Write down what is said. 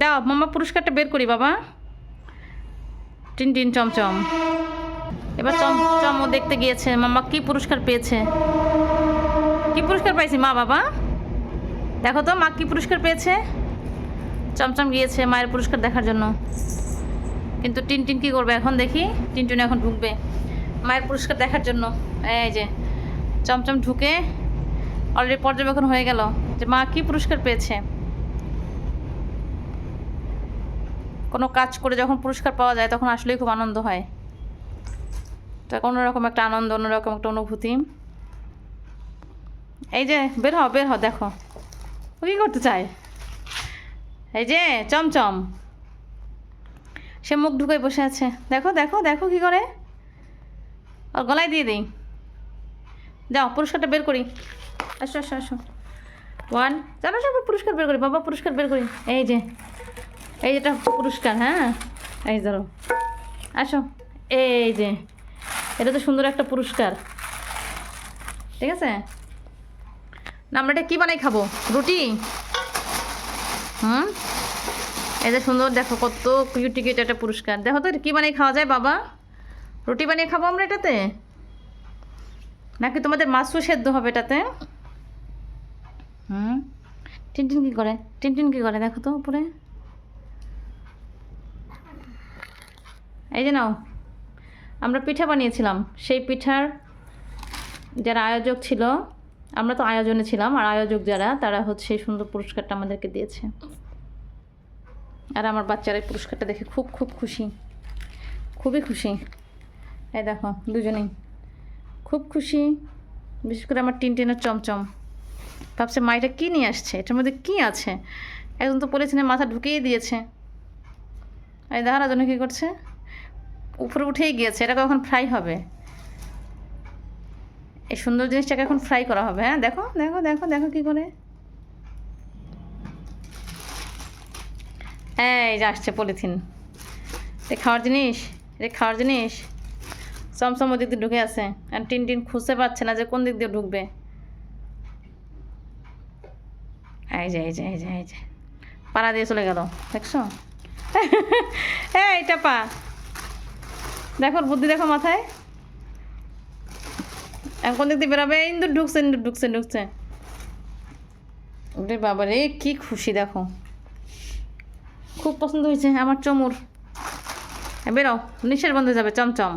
দাও, মামা পুরস্কারটা বের করি, বাবা। টিন টিন চমচম এবার চম চম, ও দেখতে গিয়েছে, মামা কি পুরস্কার পেয়েছে। কি পুরস্কার পাইছি, মা, বাবা? দেখো তো, মা কি পুরস্কার পেয়েছে। চমচম গিয়েছে মায়ের পুরস্কার দেখার জন্য। কিন্তু টিন টিন কী করবে এখন দেখি? টিনটুন এখন ঢুকবে মায়ের পুরস্কার দেখার জন্য। এই যে চমচম ঢুকে অলরেডি পর্যবেক্ষণ হয়ে গেল যে মা কি পুরস্কার পেয়েছে। কোনো কাজ করে যখন পুরস্কার পাওয়া যায়, তখন আসলেই খুব আনন্দ হয়। তো অন্যরকম একটা আনন্দ, অন্যরকম একটা অনুভূতি। এই যে, বের হও বের হও, দেখো। ও কী করতে চায়? এই যে, চমচম। সে মুখ ঢুকে বসে আছে। দেখো দেখো দেখো কি করে। ওর গলায় দিয়ে দিই। যাও, পুরস্কারটা বের করি। আসো আসো আসো। ওয়ান জানো সব পুরস্কার বের করি। বাবা, পুরস্কার বের করি। এই যে। এই যেটা পুরস্কার হ্যাঁ? এই ধরো। আসো। এই যে, এটা তো সুন্দর একটা পুরস্কার। ঠিক আছে? না, আমরা এটা কী বানাই খাব? রুটি? হুম? এই যে সুন্দর, দেখো কত কিউটি কিউট একটা পুরস্কার। দেখো তো কী বানিয়ে খাওয়া যায়, বাবা? রুটি বানিয়ে খাব আমরা এটাতে? নাকি তোমাদের মাছও সেদ্ধ হবে এটাতে? হুম? টিনটিন কী করে? টিনটিন কী করে? দেখো তো উপরে। এই যে নাও, আমরা পিঠা বানিয়েছিলাম। সেই পিঠার যারা আয়োজক ছিল, আমরা তো আয়োজনে ছিলাম, আর আয়োজক যারা, তারা হচ্ছে এই সুন্দর পুরস্কারটা আমাদেরকে দিয়েছে। আর আমার বাচ্চারা এই পুরস্কারটা দেখে খুব খুব খুশি। খুবই খুশি। এই দেখো, দুজনেই। খুব খুশি। বিশেষ করে আমার টিন টিনের চমচম। ভাবছে মাইটা কী নিয়ে আসছে? এটার মধ্যে কী আছে? একজন তো পলিথিনের মাথা ঢুকিয়ে দিয়েছে। এই দেখার জন্য কী করছে? উপরে উঠেই গিয়েছে এটা কখন ফ্রাই হবে। এই সুন্দর জিনিসটাকে এখন ফ্রাই করা হবে হ্যাঁ? দেখো দেখো দেখো দেখো কী করে। হ্যাঁ এই যে আসছে পলিথিন। এ খাওয়ার জিনিস, এ খাওয়ার জিনিস। চমচম ওদিক দিয়ে ঢুকে আছে। আর টিন টিন খুঁজতে পারছে না যে কোন দিক দিয়ে ঢুকবে। এই যে এই যে এই যে এই যে। পাড়া দিয়ে চলে গেল, দেখছ? এই, টাপা। দেখো, বুদ্ধি দেখো মাথায়। এখন কোন দিক দিয়ে বেরোবে, ইন্দুর ঢুকছে ইন্দুর ঢুকছে ঢুকছে। ওরে বাবা রে কি খুশি, দেখো। খুব পছন্দ হয়েছে, আমার চমুর। বেরো, নিঃশ্বাস বন্ধ যাবে, চমচম।